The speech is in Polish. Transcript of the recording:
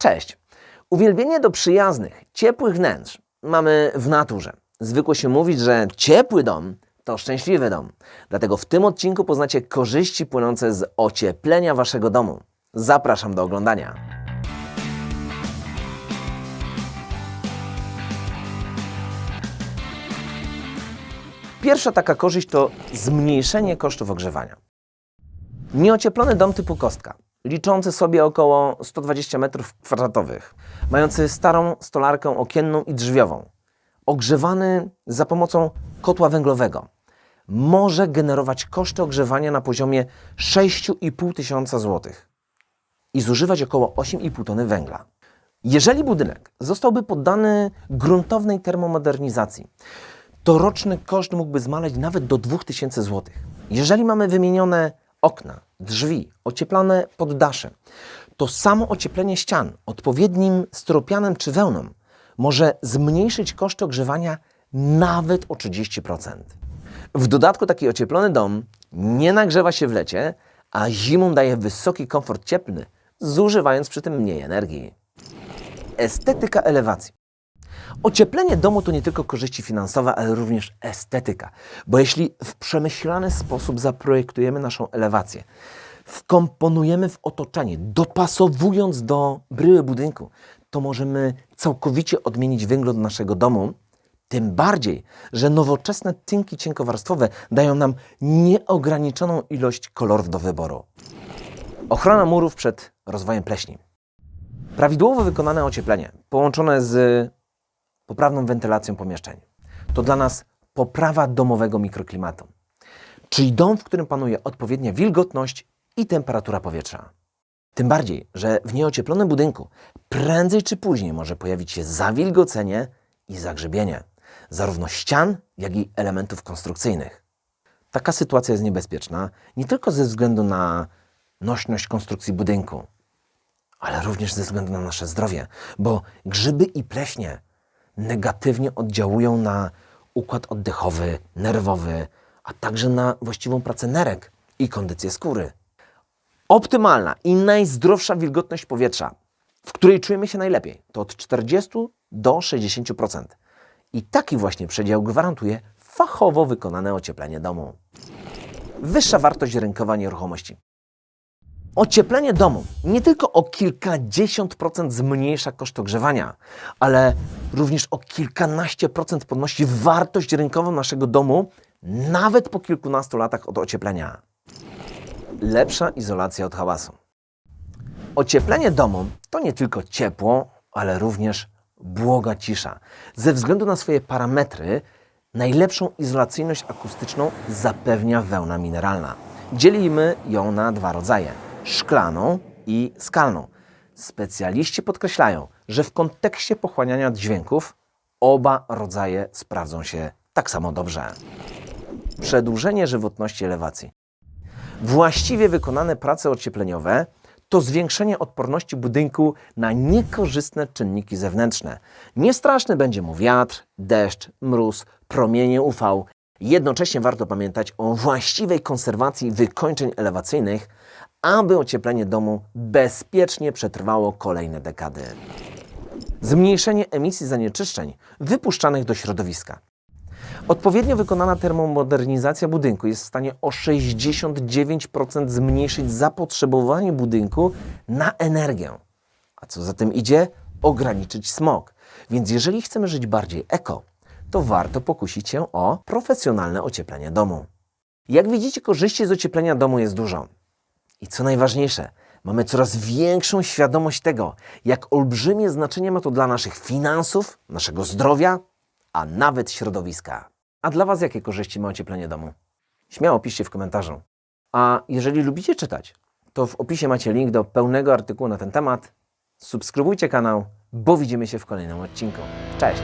Cześć! Uwielbienie do przyjaznych, ciepłych wnętrz mamy w naturze. Zwykło się mówić, że ciepły dom to szczęśliwy dom. Dlatego w tym odcinku poznacie korzyści płynące z ocieplenia waszego domu. Zapraszam do oglądania. Pierwsza taka korzyść to zmniejszenie kosztów ogrzewania. Nieocieplony dom typu kostka, liczący sobie około 120 m2, mający starą stolarkę okienną i drzwiową, ogrzewany za pomocą kotła węglowego, może generować koszty ogrzewania na poziomie 6,5 tysiąca złotych i zużywać około 8,5 tony węgla. Jeżeli budynek zostałby poddany gruntownej termomodernizacji, to roczny koszt mógłby zmaleć nawet do 2000 zł. Jeżeli mamy wymienione okna, drzwi, ocieplane poddasze, to samo ocieplenie ścian odpowiednim styropianem czy wełną może zmniejszyć koszty ogrzewania nawet o 30%. W dodatku taki ocieplony dom nie nagrzewa się w lecie, a zimą daje wysoki komfort cieplny, zużywając przy tym mniej energii. Estetyka elewacji. Ocieplenie domu to nie tylko korzyści finansowe, ale również estetyka. Bo jeśli w przemyślany sposób zaprojektujemy naszą elewację, wkomponujemy w otoczenie, dopasowując do bryły budynku, to możemy całkowicie odmienić wygląd naszego domu. Tym bardziej, że nowoczesne tynki cienkowarstwowe dają nam nieograniczoną ilość kolorów do wyboru. Ochrona murów przed rozwojem pleśni. Prawidłowo wykonane ocieplenie, połączone z poprawną wentylacją pomieszczeń, to dla nas poprawa domowego mikroklimatu, czyli dom, w którym panuje odpowiednia wilgotność i temperatura powietrza. Tym bardziej, że w nieocieplonym budynku prędzej czy później może pojawić się zawilgocenie i zagrzebienie, zarówno ścian, jak i elementów konstrukcyjnych. Taka sytuacja jest niebezpieczna nie tylko ze względu na nośność konstrukcji budynku, ale również ze względu na nasze zdrowie, bo grzyby i pleśnie negatywnie oddziałują na układ oddechowy, nerwowy, a także na właściwą pracę nerek i kondycję skóry. Optymalna i najzdrowsza wilgotność powietrza, w której czujemy się najlepiej, to od 40 do 60%. I taki właśnie przedział gwarantuje fachowo wykonane ocieplenie domu. Wyższa wartość rynkowa nieruchomości. Ocieplenie domu nie tylko o kilkadziesiąt procent zmniejsza koszt ogrzewania, ale również o kilkanaście procent podnosi wartość rynkową naszego domu, nawet po kilkunastu latach od ocieplenia. Lepsza izolacja od hałasu. Ocieplenie domu to nie tylko ciepło, ale również błoga cisza. Ze względu na swoje parametry, najlepszą izolacyjność akustyczną zapewnia wełna mineralna. Dzielimy ją na dwa rodzaje: szklaną i skalną. Specjaliści podkreślają, że w kontekście pochłaniania dźwięków oba rodzaje sprawdzą się tak samo dobrze. Przedłużenie żywotności elewacji. Właściwie wykonane prace ociepleniowe to zwiększenie odporności budynku na niekorzystne czynniki zewnętrzne. Niestraszny będzie mu wiatr, deszcz, mróz, promienie UV. Jednocześnie warto pamiętać o właściwej konserwacji wykończeń elewacyjnych, aby ocieplenie domu bezpiecznie przetrwało kolejne dekady. Zmniejszenie emisji zanieczyszczeń wypuszczanych do środowiska. Odpowiednio wykonana termomodernizacja budynku jest w stanie o 69% zmniejszyć zapotrzebowanie budynku na energię. A co za tym idzie? Ograniczyć smog. Więc jeżeli chcemy żyć bardziej eko, to warto pokusić się o profesjonalne ocieplenie domu. Jak widzicie, korzyści z ocieplenia domu jest dużo. I co najważniejsze, mamy coraz większą świadomość tego, jak olbrzymie znaczenie ma to dla naszych finansów, naszego zdrowia, a nawet środowiska. A dla Was jakie korzyści ma ocieplenie domu? Śmiało piszcie w komentarzu. A jeżeli lubicie czytać, to w opisie macie link do pełnego artykułu na ten temat. Subskrybujcie kanał, bo widzimy się w kolejnym odcinku. Cześć!